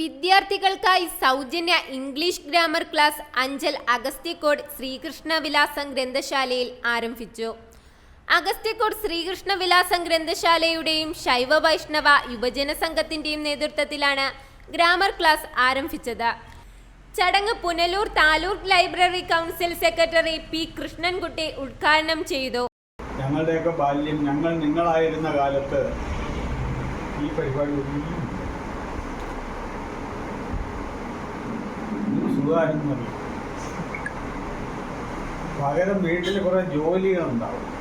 വിദ്യാർത്ഥികൾക്കായി സൗജന്യ English grammar class Anchal Agasthyacode Sreekrishna Vilasam ഗ്രന്ഥശാലയിൽ ആരംഭിച്ചു. അഗസ്ത്യക്കോട് ശ്രീകൃഷ്ണ വിലാസം ഗ്രന്ഥശാലയുടെയും ശൈവ വൈഷ്ണവ യുവജന സംഘത്തിന്റെയും നേതൃത്വത്തിലാണ് ഗ്രാമർ ക്ലാസ് ആരംഭിച്ചത്. ചടങ്ങ് Punalur taluk library council secretary P Krishnankutty ഉദ്ഘാടനം ചെയ്തു. ഞങ്ങളുടെയൊക്കെ ബാല്യം ഞങ്ങൾ നിങ്ങളായിരുന്ന കാലത്ത് ഈ പരിപാടി ഒന്നും സുഖമായിരുന്നു പകരം വീട്ടിൽ കുറെ ജോലികളുണ്ടാവും.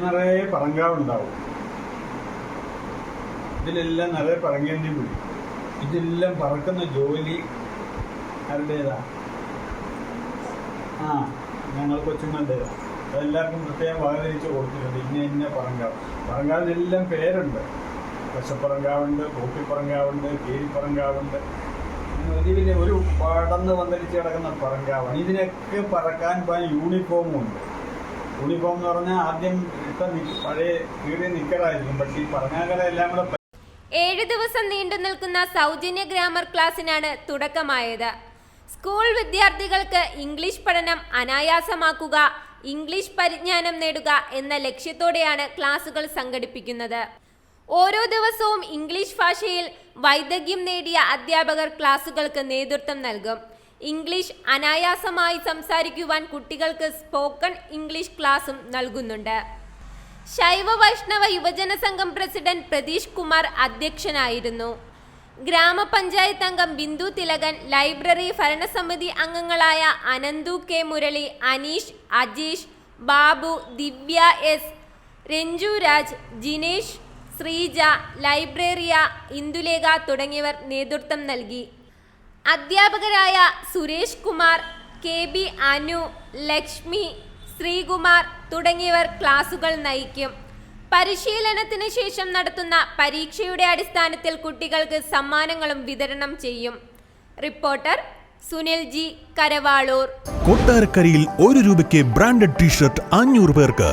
നിറയെ പറങ്കാവുണ്ടാവും. ഇതിലെല്ലാം നിറയെ പറങ്ങേണ്ടി വിടും ഇതെല്ലാം പറക്കുന്ന ജോലി ആരുടേതാ? ആ ഞങ്ങൾ കൊച്ചുങ്ങളുടേതാ. അതെല്ലാവർക്കും പ്രത്യേകം വകതിരിച്ച് കൊടുത്തിട്ടുണ്ട്. ഇന്ന ഇന്ന പറങ്കാവ്. പറങ്കാവിനെല്ലാം പേരുണ്ട്. പശപ്പറങ്കാവുണ്ട് കോപ്പിപ്പറങ്കാവുണ്ട് കീരിപ്പറങ്കാവുണ്ട്. വലിയ ഒരു പടന്ന് വന്നിരിച്ച് കിടക്കുന്ന പറങ്കാവാണ് ഇതിനൊക്കെ പറക്കാൻ പല യൂണിഫോമും ഉണ്ട്. യൂണിഫോം എന്ന് പറഞ്ഞാൽ ആദ്യം ഇപ്പം പഴയ കീറിയ നിൽക്കടായിരിക്കും പക്ഷേ ഈ പറഞ്ഞാകല എല്ലാം കൂടെ ഏഴ് ദിവസം നീണ്ടു നിൽക്കുന്ന സൗജന്യ ഗ്രാമർ ക്ലാസ്സിനാണ് തുടക്കമായത്. സ്കൂൾ വിദ്യാർത്ഥികൾക്ക് ഇംഗ്ലീഷ് പഠനം അനായാസമാക്കുക ഇംഗ്ലീഷ് പരിജ്ഞാനം നേടുക എന്ന ലക്ഷ്യത്തോടെയാണ് ക്ലാസുകൾ സംഘടിപ്പിക്കുന്നത്. ഓരോ ദിവസവും ഇംഗ്ലീഷ് ഭാഷയിൽ വൈദഗ്ധ്യം നേടിയ അധ്യാപകർ ക്ലാസുകൾക്ക് നേതൃത്വം നൽകും. ഇംഗ്ലീഷ് അനായാസമായി സംസാരിക്കുവാൻ കുട്ടികൾക്ക് സ്പോക്കൺ ഇംഗ്ലീഷ് ക്ലാസും നൽകുന്നുണ്ട്. ശൈവ വൈഷ്ണവ യുവജന സംഘം പ്രസിഡന്റ് പ്രതീഷ് കുമാർ അധ്യക്ഷനായിരുന്നു. ഗ്രാമപഞ്ചായത്ത് അംഗം ബിന്ദു തിലകൻ ലൈബ്രറി ഭരണസമിതി അംഗങ്ങളായ Ananthu K Murali Aneesh Ajeesh Babu Divya S Renju Raj Jinesh Sreeja librarian Indulekha തുടങ്ങിയവർ നേതൃത്വം നൽകി. അധ്യാപകരായ സുരേഷ് കുമാർ കെ ബി അനു ലക്ഷ്മി ശ്രീകുമാർ തുടങ്ങിയവർ ക്ലാസുകൾ നയിക്കും. പരിശീലനത്തിന് ശേഷം നടത്തുന്ന പരീക്ഷയുടെ അടിസ്ഥാനത്തിൽ കുട്ടികൾക്ക് സമ്മാനങ്ങളും വിതരണം ചെയ്യും. Reporter Sunil G. കരവാളൂർ. കൊട്ടാരക്കരയിൽ ഒരു രൂപയ്ക്ക് ബ്രാൻഡഡ് ടീഷർട്ട് അഞ്ഞൂറ് പേർക്ക്.